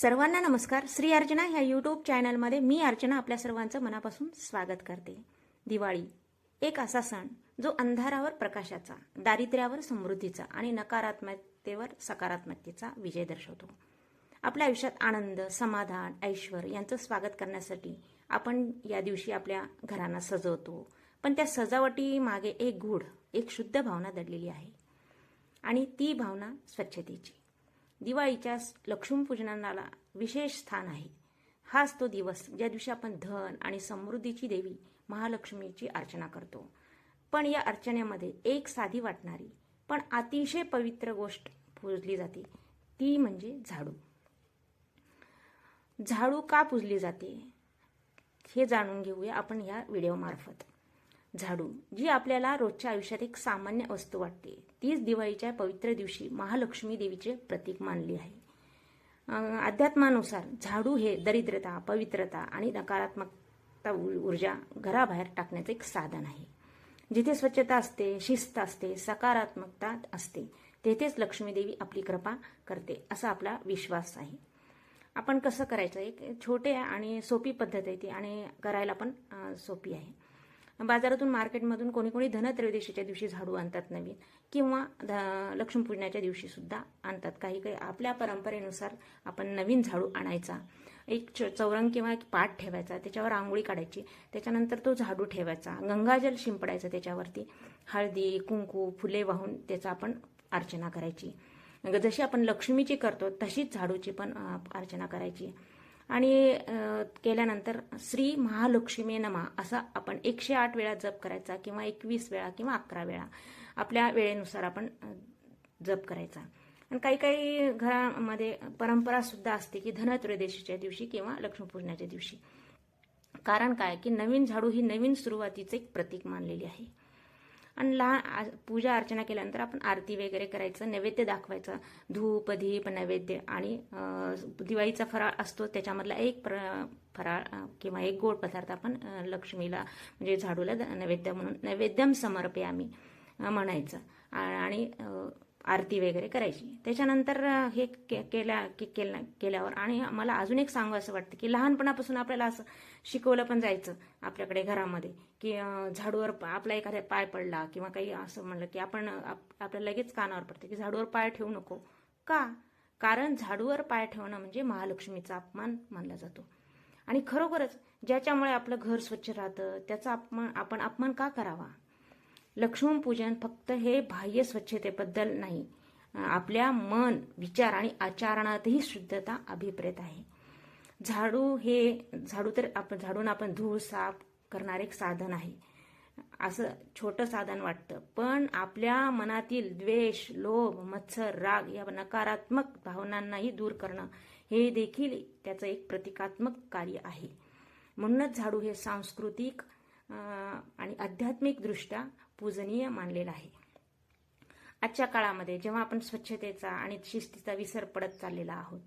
सर्वांना नमस्कार. श्री अर्चना ह्या यूट्यूब चॅनलमध्ये मी अर्चना आपल्या सर्वांचं मनापासून स्वागत करते. दिवाळी एक असा सण जो अंधारावर प्रकाशाचा दारिद्र्यावर समृद्धीचा आणि नकारात्मकतेवर सकारात्मकतेचा विजय दर्शवतो. आपल्या आयुष्यात आनंद समाधान ऐश्वर यांचं स्वागत करण्यासाठी आपण या दिवशी आपल्या घरांना सजवतो. पण त्या सजावटी मागे एक गूढ एक शुद्ध भावना दडलेली आहे. आणि ती भावना स्वच्छतेची. दिवाळीच्या लक्ष्मीपूजनाला विशेष स्थान आहे. हाच तो दिवस ज्या दिवशी आपण धन आणि समृद्धीची देवी महालक्ष्मीची अर्चना करतो. पण या अर्चनेमध्ये एक साधी वाटणारी पण अतिशय पवित्र गोष्ट पूजली जाते. ती म्हणजे झाडू. झाडू का पूजली जाते हे जाणून घेऊया आपण या व्हिडिओमार्फत. झाडू जी आपल्याला रोजच्या आयुष्यात एक सामान्य वस्तू वाटते. तीच दिवाळीच्या पवित्र दिवशी महालक्ष्मी देवीचे प्रतीक मानली आहे. अध्यात्मानुसार झाडू हे दरिद्रता पवित्रता आणि नकारात्मकता ऊर्जा घराबाहेर टाकण्याचं एक साधन आहे. जिथे स्वच्छता असते शिस्त असते सकारात्मकता असते तेथेच लक्ष्मी देवी आपली कृपा करते असा आपला विश्वास आहे. आपण कसं करायचं? एक छोटे आणि सोपी पद्धत आहे ती आणि करायला पण सोपी आहे. बाजारातून मार्केटमधून कोणी कोणी धनत्रयोदशीच्या दिवशी झाडू आणतात नवीन किंवा ध- लक्ष्मीपूजनाच्या दिवशी सुद्धा आणतात. काही काही आपल्या परंपरेनुसार आपण नवीन झाडू आणायचा एक च- चौरंग किंवा एक पाट ठेवायचा त्याच्यावर आंघोळी काढायची त्याच्यानंतर तो झाडू ठेवायचा गंगाजल शिंपडायचं त्याच्यावरती हळदी कुंकू फुले वाहून त्याचा आपण अर्चना करायची. जशी आपण लक्ष्मीची करतो तशीच झाडूची पण अर्चना करायची. आणि केल्यानंतर श्री महालक्ष्मी नमा असा आपण एकशे आठ वेळा जप करायचा किंवा एकवीस वेळा किंवा अकरा वेळा आपल्या वेळेनुसार आपण जप करायचा. आणि काही काही घरामध्ये परंपरा सुद्धा असते की धनत्रयोदशीच्या दिवशी किंवा लक्ष्मीपूजनाच्या दिवशी. कारण काय? की नवीन झाडू ही नवीन सुरुवातीचं एक प्रतीक मानलेली आहे. आणि लहान आ- पूजा अर्चना केल्यानंतर आपण आरती वगैरे करायचं नैवेद्य दाखवायचं. धूप दीप नैवेद्य आणि दिवाळीचा फराळ असतो त्याच्यामधला एक प्र फराळ किंवा एक गोड पदार्थ आपण लक्ष्मीला म्हणजे झाडूला द- नैवेद्य म्हणून नैवेद्यम समर्पे आम्ही म्हणायचं. आणि आरती वगैरे करायची. त्याच्यानंतर हे के- केल्या केल्या केल्यावर आणि मला अजून एक सांगू असं वाटतं की लहानपणापासून आपल्याला असं शिकवलं पण जायचं आपल्याकडे घरामध्ये की झाडूवर आपला एखादा पाय पडला किंवा काही असं म्हणलं की आपण आप- आपल्याला लगेच कानावर पडतं की झाडूवर पाय ठेवू नको. का? कारण झाडूवर पाय ठेवणं म्हणजे महालक्ष्मीचा अपमान मानला जातो. आणि खरोखरच ज्याच्यामुळे आपलं घर स्वच्छ राहतं त्याचा अपमान आपण अपमान का करावा? लक्ष्मीपूजन फक्त हे बाह्य स्वच्छतेबद्दल नाही. आपल्या मन विचार आणि आचरणातही शुद्धता अभिप्रेत आहे. झाडू हे झाडू तर आपण झाडून आपण धूळ साफ करणारे एक साधन आहे. असं छोटं साधन वाटतं. पण आपल्या मनातील द्वेष लोभ मत्सर राग या नकारात्मक भावनांनाही दूर करणं हे देखील त्याचं एक प्रतिकात्मक कार्य आहे. म्हणूनच झाडू हे सांस्कृतिक आणि आध्यात्मिकदृष्ट्या पूजनीय मानलेलं आहे. आजच्या काळामध्ये जेव्हा आपण स्वच्छतेचा आणि शिस्तीचा विसर पडत चाललेला आहोत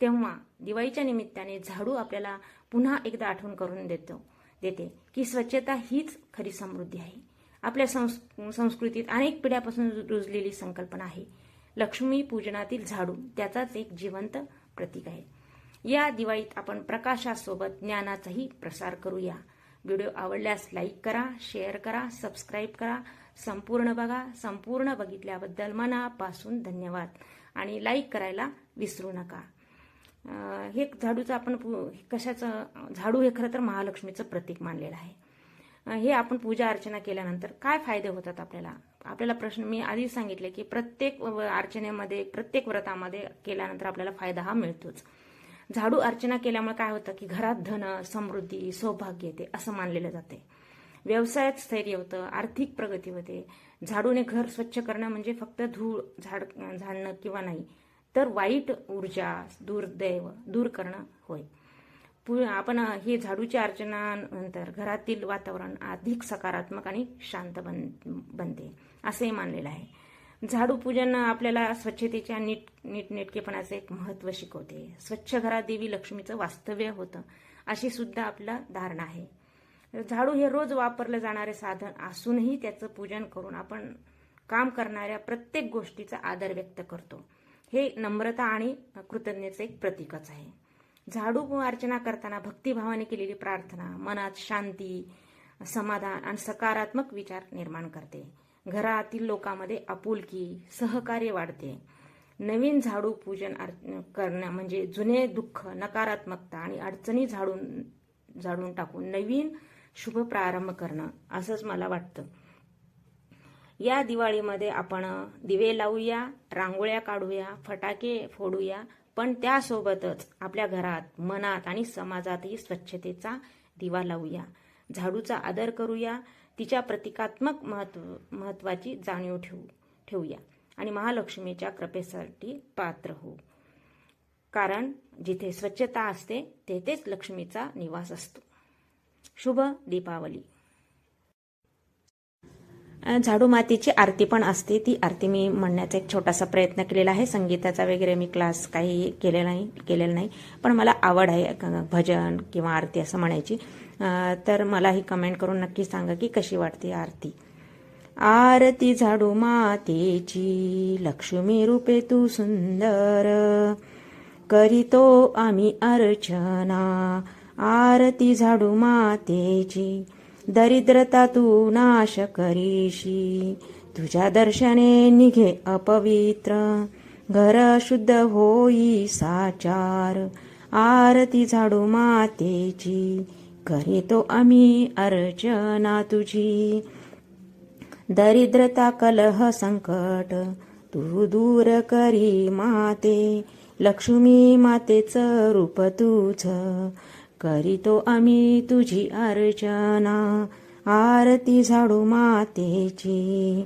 तेव्हा दिवाळीच्या निमित्ताने झाडू आपल्याला पुन्हा एकदा आठवण करून देतो देते की स्वच्छता हीच खरी समृद्धी आहे. आपल्या संस् संस्कृतीत अनेक पिढ्यापासून रुजलेली संकल्पना आहे. लक्ष्मी पूजनातील झाडू त्याचाच एक जिवंत प्रतीक आहे. या दिवाळीत आपण प्रकाशासोबत ज्ञानाचाही प्रसार करूया. व्हिडिओ आवडल्यास लाईक करा शेअर करा सबस्क्राईब करा. संपूर्ण बघा संपूर्ण बघितल्याबद्दल मनापासून धन्यवाद. आणि लाईक करायला विसरू नका. हे झाडूचं आपण कशाचं झाडू हे खरं तर महालक्ष्मीचं प्रतीक मानलेलं आहे. हे आपण पूजा अर्चना केल्यानंतर काय फायदे होतात आपल्याला? आपल्याला प्रश्न मी आधीच सांगितले की प्रत्येक व- अर्चनेमध्ये प्रत्येक व्रतामध्ये केल्यानंतर आपल्याला फायदा हा मिळतोच. झाडू अर्चना केल्यामुळे काय होतं की घरात धन समृद्धी सौभाग्य येते असं मानलेलं जाते. व्यवसायात स्थैर्य होतं आर्थिक प्रगती होते. झाडूने घर स्वच्छ करणं म्हणजे फक्त धूळ झाड झाडणं किंवा नाही तर वाईट ऊर्जा दुर्दैव दूर करणं होय. पु- आपण हे झाडूच्या अर्चनानंतर घरातील वातावरण अधिक सकारात्मक आणि शांत बन बनते असंही मानलेलं आहे. झाडू पूजन आपल्याला स्वच्छतेच्या नीट नीटनेटकेपणाचं एक महत्त्व शिकवते. स्वच्छ घरात देवी लक्ष्मीचं वास्तव्य होतं अशी सुद्धा आपला धारणा आहे. झाडू हे रोज वापरलं जाणारे साधन असूनही त्याचं पूजन करून आपण काम करणाऱ्या प्रत्येक गोष्टीचा आदर व्यक्त करतो. हे नम्रता आणि कृतज्ञतेचं एक प्रतीकच आहे. झाडू अर्चना करताना भक्तिभावाने केलेली प्रार्थना मनात शांती समाधान आणि सकारात्मक विचार निर्माण करते. घरातील लोकांमध्ये आपुलकी सहकार्य वाढते. नवीन झाडू पूजन करणं म्हणजे जुने दुःख नकारात्मकता आणि अडचणी झाडून झाडून टाकून नवीन शुभ प्रारंभ करणं असंच मला वाटतं. या दिवाळीमध्ये आपण दिवे लावूया रांगोळ्या काढूया फटाके फोडूया पण त्यासोबतच आपल्या घरात मनात आणि समाजातही स्वच्छतेचा दिवा लावूया. झाडूचा आदर करूया तिच्या प्रतिकात्मक महत्त्व महत्वाची जाणीव ठेवू ठेवूया. आणि महालक्ष्मीच्या कृपेसाठी पात्र होऊ. कारण जिथे स्वच्छता असते तेथेच लक्ष्मीचा निवास असतो. शुभ दीपावली. झाडू मातीची आरती पण असते. ती आरती मी म्हणण्याचा एक छोटासा प्रयत्न केलेला आहे. संगीताचा वगैरे मी क्लास काही केलेला नाही केलेला नाही. पण मला आवड आहे भजन किंवा आरती असं म्हणायची. तर मला ही कमेंट करून नक्की सांगा की कशी वाटते आरती? आरती झाडू मातेची लक्ष्मी रूपे तू सुंदर. करीतो आम्ही अर्चना. आरती झाडू मातेची दरिद्रता तू नाश करीशी. तुझ्या दर्शने निघे अपवित्र. घर शुद्ध होई साचार. आरती झाडू मातेची. करीतो आम्ही अर्चना तुझी. दरिद्रता कलह संकट. तू दूर करी माते. लक्ष्मी मातेचं रूप तुझ. करीतो आम्ही तुझी अर्चना. आरती झाडू मातेची.